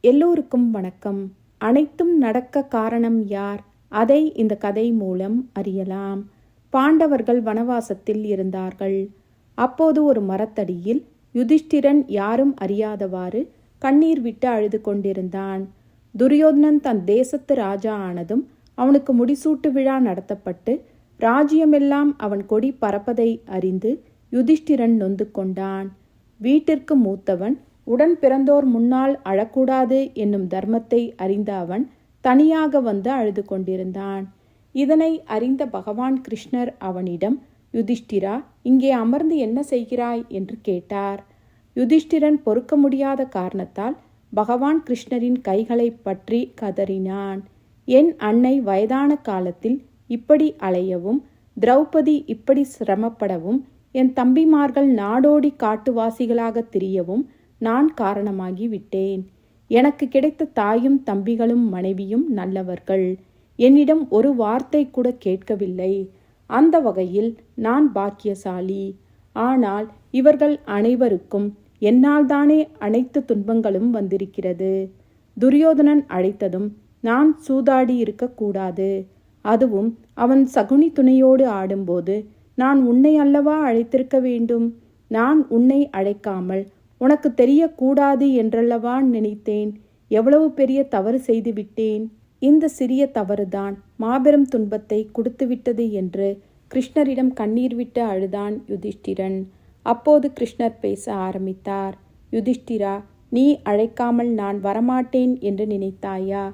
எல்லோருக்கும் வணக்கம். அனைத்தும் நடக்க காரணம் யார்? அதை இந்த கதை மூலம் அறியலாம். பாண்டவர்கள் வனவாசத்தில் இருந்தார்கள். அப்போது ஒரு மரத்தடியில் யுதிஷ்டிரன் யாரும் அறியாதவாறு கண்ணீர் விட்டு அழுது கொண்டிருந்தான். துரியோதனன் தன் தேசத்து ராஜா ஆனதும் அவனுக்கு முடிசூட்டு விழா நடத்தப்பட்டு ராஜ்யமெல்லாம் அவன் கொடி பறப்பதை அறிந்து யுதிஷ்டிரன் நொந்து கொண்டான். வீட்டிற்கு மூத்தவன் உடன் பிறந்தோர் முன்னால் அழக்கூடாது என்னும் தர்மத்தை அறிந்த அவன் தனியாக வந்து அழுது கொண்டிருந்தான். இதனை அறிந்த பகவான் கிருஷ்ணர் அவனிடம் யுதிஷ்டிரா இங்கே அமர்ந்து என்ன செய்கிறாய்? என்று கேட்டார். யுதிஷ்டிரன் பொறுக்க முடியாத காரணத்தால் பகவான் கிருஷ்ணரின் கைகளை பற்றி கதறினான். என் அன்னை வயதான காலத்தில் இப்படி அலையவும் திரௌபதி இப்படி சிரமப்படவும் என் தம்பிமார்கள் நாடோடி காட்டுவாசிகளாக திரியவும் நான் காரணமாகி விட்டேன். எனக்கு கிடைத்த தாயும் தம்பிகளும் மனைவியும் நல்லவர்கள். என்னிடம் ஒரு வார்த்தை கூட கேட்கவில்லை. அந்த வகையில் நான் பாக்கியசாலி. ஆனால் இவர்கள் அனைவருக்கும் என்னால்தானே அனைத்து துன்பங்களும் வந்திருக்கிறது. துரியோதனன் அழைத்ததும் நான் சூதாடி இருக்கக்கூடாது அதுவும் அவன் சகுனி துணையோடு ஆடும்போது நான் உன்னை அல்லவா அழைத்திருக்க வேண்டும்? நான் உன்னை அழைக்காமல் உனக்கு தெரியக்கூடாது என்றல்லவா நினைத்தேன்? எவ்வளவு பெரிய தவறு செய்துவிட்டேன் இந்த சிறிய தவறுதான் மாபெரும் துன்பத்தை கொடுத்துவிட்டது என்று கிருஷ்ணரிடம் கண்ணீர் விட்டு அழுதான் யுதிஷ்டிரன். அப்போது கிருஷ்ணர் பேச ஆரம்பித்தார். யுதிஷ்டிரா நீ அழைக்காமல் நான் வரமாட்டேன் என்று நினைத்தாயா?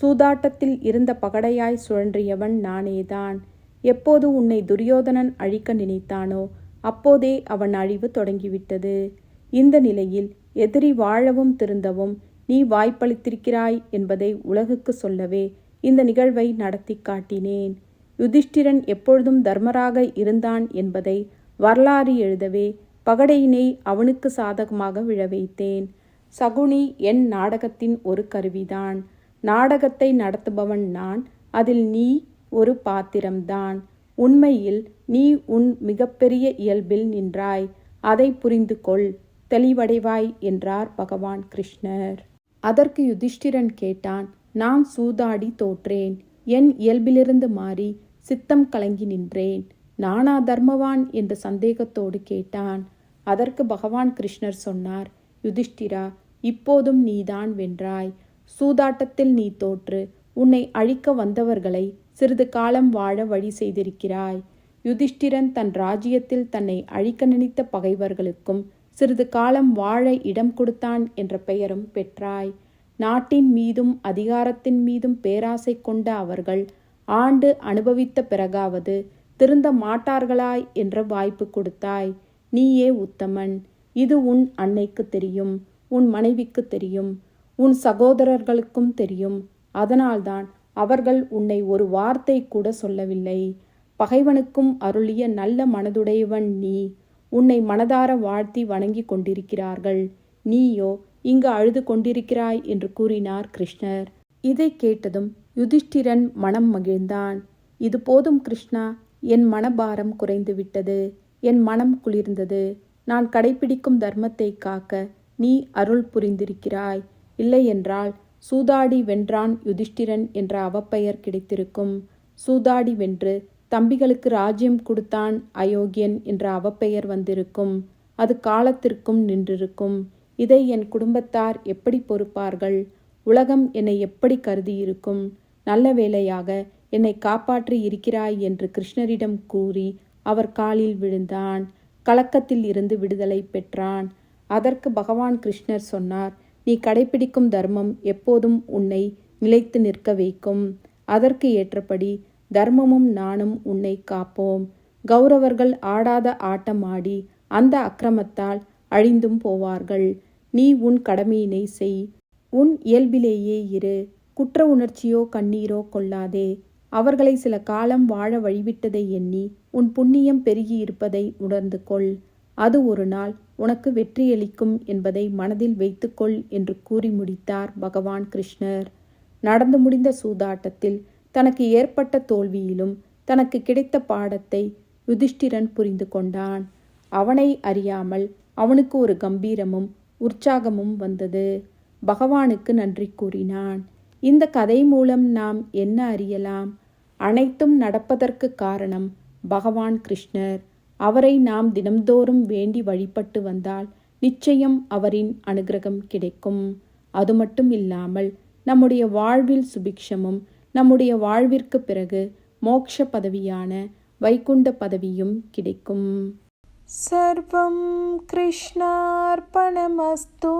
சூதாட்டத்தில் இருந்த பகடையாய் சுழன்றியவன் நானேதான். எப்போது உன்னை துரியோதனன் அழிக்க நினைத்தானோ அப்போதே அவன் அழிவு தொடங்கிவிட்டது. இந்த நிலையில் எதிரி வாழவும் திருந்தவும் நீ வாய்ப்பளித்திருக்கிறாய் என்பதை உலகுக்கு சொல்லவே இந்த நிகழ்வை நடத்தி காட்டினேன். யுதிஷ்டிரன் எப்பொழுதும் தர்மராக இருந்தான் என்பதை வரலாறு எழுதவே பகடையினை அவனுக்கு சாதகமாக விழ வைத்தேன் சகுனி என் நாடகத்தின் ஒரு கருவிதான். நாடகத்தை நடத்துபவன் நான் அதில் நீ ஒரு பாத்திரம்தான். உண்மையில் நீ உன் மிகப்பெரிய இயல்பில் நின்றாய். அதை புரிந்து கொள் தெளிவடைவாய் என்றார் பகவான் கிருஷ்ணர். அதற்கு யுதிஷ்டிரன் கேட்டான் நான் சூதாடி தோற்றேன். என் இயல்பிலிருந்து மாறி சித்தம் கலங்கி நின்றேன். நானா தர்மவான்? என்று சந்தேகத்தோடு கேட்டான். அதற்கு பகவான் கிருஷ்ணர் சொன்னார் யுதிஷ்டிரா இப்போதும் நீதான் வென்றாய். சூதாட்டத்தில் நீ தோற்று உன்னை அழிக்க வந்தவர்களை சிறிது காலம் வாழ வழி செய்திருக்கிறாய். யுதிஷ்டிரன் தன் ராஜ்யத்தில் தன்னை அழிக்க நினைத்த பகைவர்களுக்கும் சிறிது காலம் வாழ இடம் கொடுத்தான் என்ற பெயரும் பெற்றாய். நாட்டின் மீதும் அதிகாரத்தின் மீதும் பேராசை கொண்ட அவர்கள் ஆண்டு அனுபவித்த பிறகாவது திருந்த மாட்டார்களாய் என்ற வாய்ப்பு கொடுத்தாய். நீயே உத்தமன். இது உன் அன்னைக்கு தெரியும் உன் மனைவிக்கு தெரியும் உன் சகோதரர்களுக்கும் தெரியும். அதனால்தான் அவர்கள் உன்னை ஒரு வார்த்தை கூட சொல்லவில்லை. பகைவனுக்கும் அருளிய நல்ல மனதுடையவன் நீ. உன்னை மனதார வாழ்த்தி வணங்கி கொண்டிருக்கிறார்கள். நீயோ இங்கு அழுது கொண்டிருக்கிறாய் என்று கூறினார் கிருஷ்ணர். இதை கேட்டதும் யுதிஷ்டிரன் மனம் மகிழ்ந்தான். இது போதும் கிருஷ்ணா என் மனபாரம் குறைந்துவிட்டது என் மனம் குளிர்ந்தது. நான் கடைபிடிக்கும் தர்மத்தை காக்க நீ அருள் புரிந்திருக்கிறாய். இல்லையென்றால் சூதாடி வென்றான் யுதிஷ்டிரன் என்ற அவப்பெயர் கிடைத்திருக்கும். சூதாடி வென்று தம்பிகளுக்கு ராஜ்யம் கொடுத்தான் அயோக்கியன் என்ற அவப்பெயர் வந்திருக்கும். அது காலத்திற்கும் நின்றிருக்கும். இதை என் குடும்பத்தார் எப்படி பொறுப்பார்கள்? உலகம் என்னை எப்படி கருதியிருக்கும்? நல்ல வேளையாக என்னை காப்பாற்றி இருக்கிறாய் என்று கிருஷ்ணரிடம் கூறி அவர் காலில் விழுந்தான். கலக்கத்தில் இருந்து விடுதலை பெற்றான். அதற்கு பகவான் கிருஷ்ணர் சொன்னார் நீ கடைபிடிக்கும் தர்மம் எப்போதும் உன்னை நிலைத்து நிற்க வைக்கும். அதற்கு ஏற்றபடி தர்மமும் நானும் உன்னை காப்போம். கௌரவர்கள் ஆடாத ஆட்டம் ஆடி அந்த அக்கிரமத்தால் அழிந்தும் போவார்கள். நீ உன் கடமையினை செய். உன் இயல்பிலேயே இரு. குற்ற உணர்ச்சியோ கண்ணீரோ கொள்ளாதே. அவர்களை சில காலம் வாழ வழிவிட்டதை எண்ணி உன் புண்ணியம் பெருகியிருப்பதை உணர்ந்து கொள். அது ஒரு நாள் உனக்கு வெற்றியளிக்கும் என்பதை மனதில் வைத்துக்கொள் என்று கூறி முடித்தார் பகவான் கிருஷ்ணர். நடந்து முடிந்த சூதாட்டத்தில் தனக்கு ஏற்பட்ட தோல்வியிலும் தனக்கு கிடைத்த பாடத்தை யுதிஷ்டிரன் புரிந்து கொண்டான். அவனை அறியாமல் அவனுக்கு ஒரு கம்பீரமும் உற்சாகமும் வந்தது. பகவானுக்கு நன்றி கூறினான். இந்த கதை மூலம் நாம் என்ன அறியலாம்? அனைத்தும் நடப்பதற்கு காரணம் பகவான் கிருஷ்ணர். அவரை நாம் தினம்தோறும் வேண்டி வழிபட்டு வந்தால் நிச்சயம் அவரின் அனுகிரகம் கிடைக்கும். அது மட்டும் இல்லாமல் நம்முடைய வாழ்வில் சுபிக்ஷமும் நம்முடைய வாழ்விற்கு பிறகு மோட்ச பதவியான வைகுண்ட பதவியும் கிடைக்கும். சர்வம் கிருஷ்ணார்பணமஸ்தூ.